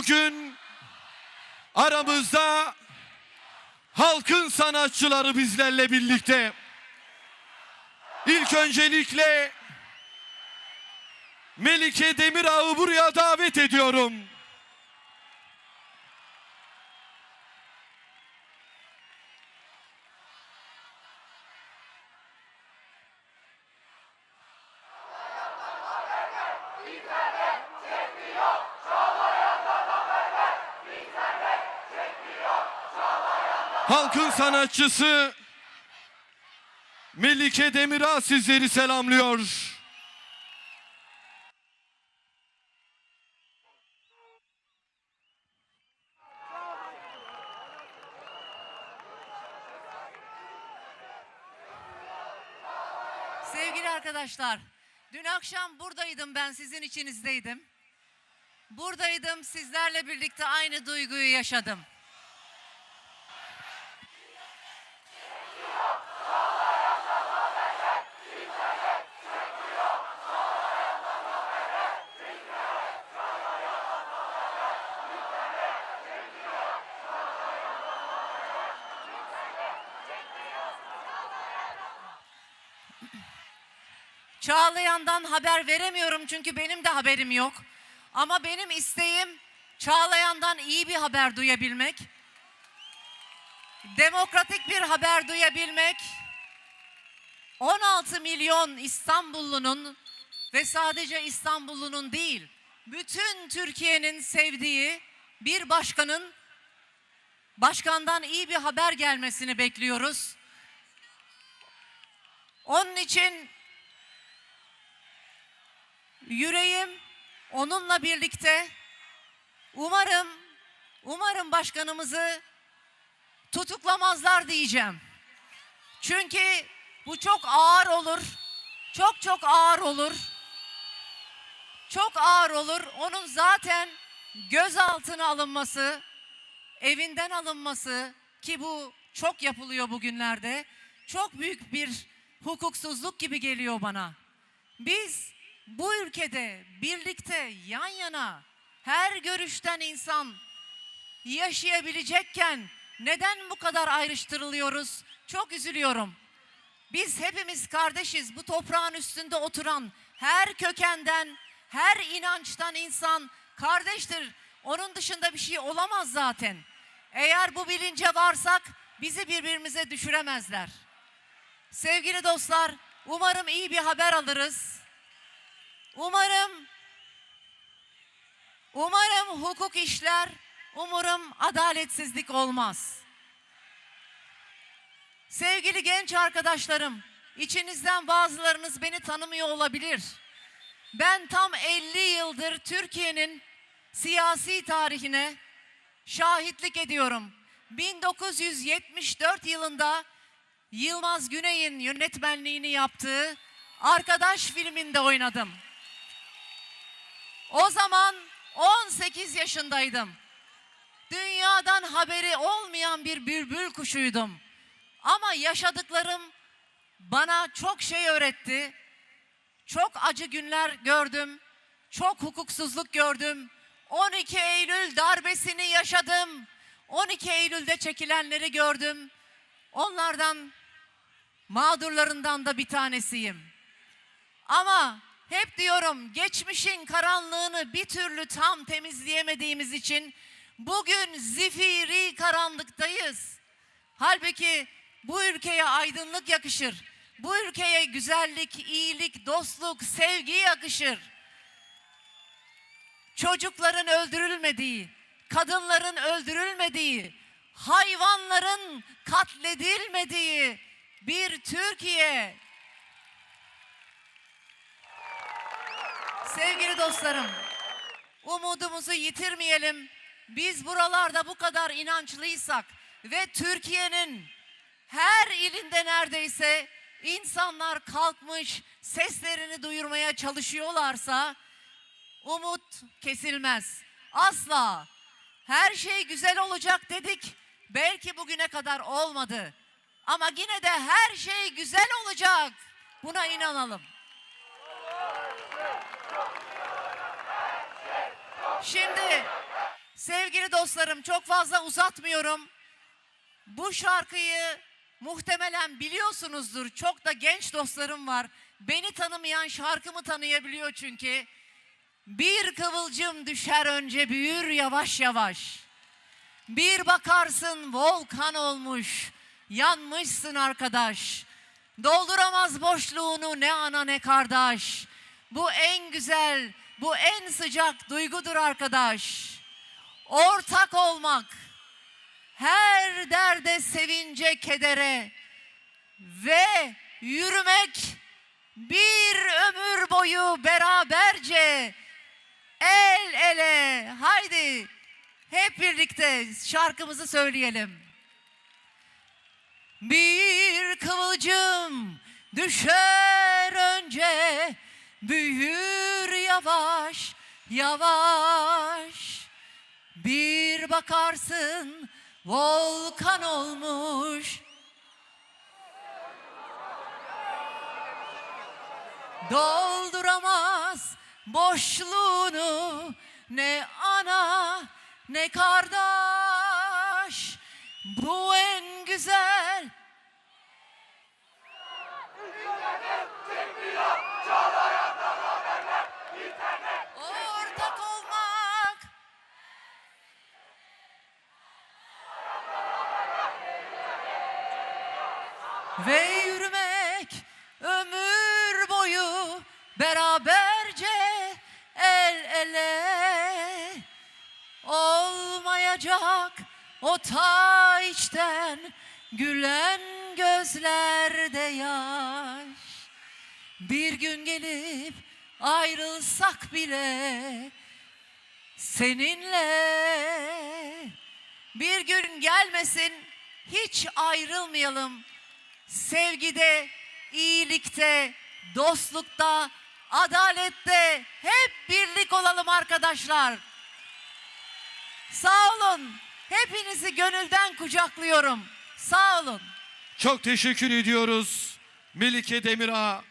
Bugün aramızda halkın sanatçıları bizlerle birlikte. İlk öncelikle Melike Demirağ'ı buraya davet ediyorum. Halkın sanatçısı Melike Demirağ sizleri selamlıyor. Sevgili arkadaşlar, dün akşam buradaydım ben sizin içinizdeydim. Buradaydım sizlerle birlikte aynı duyguyu yaşadım. Çağlayan'dan haber veremiyorum çünkü benim de haberim yok. Ama benim isteğim Çağlayan'dan iyi bir haber duyabilmek. Demokratik bir haber duyabilmek. 16 milyon İstanbullunun ve sadece İstanbullunun değil, bütün Türkiye'nin sevdiği bir başkanın başkandan iyi bir haber gelmesini bekliyoruz. Onun için yüreğim onunla birlikte umarım umarım başkanımızı tutuklamazlar diyeceğim. Çünkü bu çok ağır olur. Çok çok ağır olur. Çok ağır olur. Onun zaten gözaltına alınması, evinden alınması ki bu çok yapılıyor bugünlerde. Çok büyük bir hukuksuzluk gibi geliyor bana. Biz bu ülkede birlikte yan yana her görüşten insan yaşayabilecekken neden bu kadar ayrıştırılıyoruz? Çok üzülüyorum. Biz hepimiz kardeşiz. Bu toprağın üstünde oturan her kökenden, her inançtan insan kardeştir. Onun dışında bir şey olamaz zaten. Eğer bu bilince varsak bizi birbirimize düşüremezler. Sevgili dostlar, umarım iyi bir haber alırız. Umarım umarım hukuk işler, umarım adaletsizlik olmaz. Sevgili genç arkadaşlarım, içinizden bazılarınız beni tanımıyor olabilir. Ben tam 50 yıldır Türkiye'nin siyasi tarihine şahitlik ediyorum. 1974 yılında Yılmaz Güney'in yönetmenliğini yaptığı Arkadaş filminde oynadım. O zaman 18 yaşındaydım. Dünyadan haberi olmayan bir bülbül kuşuydum. Ama yaşadıklarım bana çok şey öğretti. Çok acı günler gördüm. Çok hukuksuzluk gördüm. 12 Eylül darbesini yaşadım. 12 Eylül'de çekilenleri gördüm. Onlardan mağdurlarından da bir tanesiyim. Ama hep diyorum geçmişin karanlığını bir türlü tam temizleyemediğimiz için bugün zifiri karanlıktayız. Halbuki bu ülkeye aydınlık yakışır. Bu ülkeye güzellik, iyilik, dostluk, sevgi yakışır. Çocukların öldürülmediği, kadınların öldürülmediği, hayvanların katledilmediği bir Türkiye. Sevgili dostlarım, umudumuzu yitirmeyelim. Biz buralarda bu kadar inançlıysak ve Türkiye'nin her ilinde neredeyse insanlar kalkmış seslerini duyurmaya çalışıyorlarsa umut kesilmez. Asla. Her şey güzel olacak dedik. Belki bugüne kadar olmadı. Ama yine de her şey güzel olacak. Buna inanalım. Şimdi Sevgili dostlarım çok fazla uzatmıyorum. Bu şarkıyı muhtemelen biliyorsunuzdur. Çok da genç dostlarım var. Beni tanımayan şarkımı tanıyabiliyor çünkü. Bir kıvılcım düşer önce büyür yavaş yavaş. Bir bakarsın volkan olmuş. Yanmışsın arkadaş. Dolduramaz boşluğunu ne ana ne kardeş. Bu en güzel, bu en sıcak duygudur arkadaş. Ortak olmak, her derde sevince kedere ve yürümek bir ömür boyu beraberce el ele haydi hep birlikte şarkımızı söyleyelim. Bir kıvılcım düşer önce büyür yavaş yavaş. Bir bakarsın volkan olmuş. Dolduramaz boşluğunu ne ana ne kardeş. Bu ve yürümek ömür boyu beraberce el ele. Olmayacak o ta içten gülen gözlerde yaş. Bir gün gelip ayrılsak bile seninle. Bir gün gelmesin hiç ayrılmayalım sevgide, iyilikte, dostlukta, adalette hep birlik olalım arkadaşlar. Sağ olun. Hepinizi gönülden kucaklıyorum. Sağ olun. Çok teşekkür ediyoruz Melike Demirağ.